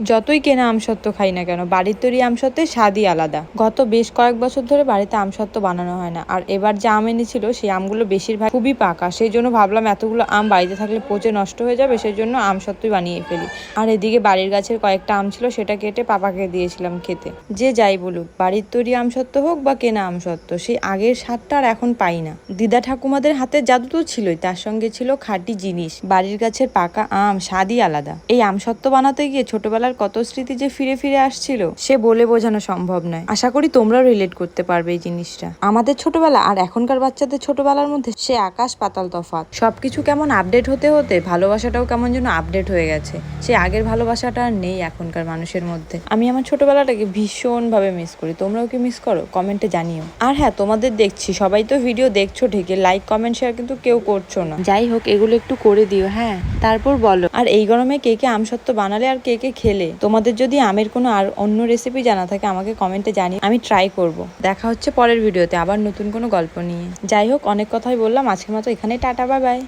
যতই কেনা আমসত্ত্ব খাই না কেন, বাড়ির তৈরি আমসত্ত্বের স্বাদই আলাদা। গত বেশ কয়েক বছর ধরে বাড়িতে আমসত্ত্ব বানানো হয় না। আর এবার যে আম এনেছিল, সেই আমগুলো বেশিরভাগ খুবই পাকা। সেই জন্য ভাবলাম এতগুলো আম বাড়িতে থাকলে পচে নষ্ট হয়ে যাবে, সেই জন্য আমসত্ত্বই বানিয়ে ফেলি। আর এদিকে বাড়ির গাছের কয়েকটা আম ছিল, সেটা কেটে পাপাকে দিয়েছিলাম খেতে। যে যাই বলুক, বাড়ির তৈরি আমসত্ত্ব হোক বা কেনা আমসত্ত্ব সেই আগের স্বাদটা আর এখন পাই না। দিদা ঠাকুমাদের হাতে জাদু তো ছিলই, তার সঙ্গে ছিল খাঁটি জিনিস। বাড়ির গাছের পাকা আম স্বাদই আলাদা। এই আমসত্ত্ব বানাতে গিয়ে ছোটবেলার কত স্মৃতি যে ফিরে ফিরে আসছিল, সে বলে বোঝানো সম্ভব নয়। আশা করি তোমরাও রিলেট করতে পারবে এই জিনিসটা। আমাদের ছোটবেলা আর এখনকার বাচ্চাদের ছোটবেলার মধ্যে সে আকাশ পাতাল তফাৎ। সবকিছু কেমন আপডেট হতে হতে ভালোবাসাটাও কেমন যেন আপডেট হয়ে গেছে। সে আগের ভালোবাসাটা আর নেই এখনকার মানুষের মধ্যে। আমি আমার ছোটবেলাটাকে ভীষণ ভাবে মিস করি। তোমরাও কি মিস করো? কমেন্টে জানিও। আর হ্যাঁ তোমাদের দেখছি, সবাই তো ভিডিও দেখছ ঠিকই লাইক কমেন্ট শেয়ার কিন্তু কেউ করছ না। যাই হোক, এগুলো একটু করে দিও হ্যাঁ? তারপর বলো। আর এই গরমে কে কে আমসত্ত্ব বানালে আর কে কে খেলে? তোমাদের যদি আমের কোনো আর অন্য রেসিপি জানা থাকে, আমাকে কমেন্টে জানি আমি ট্রাই করব। দেখা হচ্ছে পরের ভিডিওতে আবার নতুন কোনো গল্প নিয়ে। যাই হোক, অনেক কথাই বললাম। আজকে মতো এখানে টাটা বাই বাই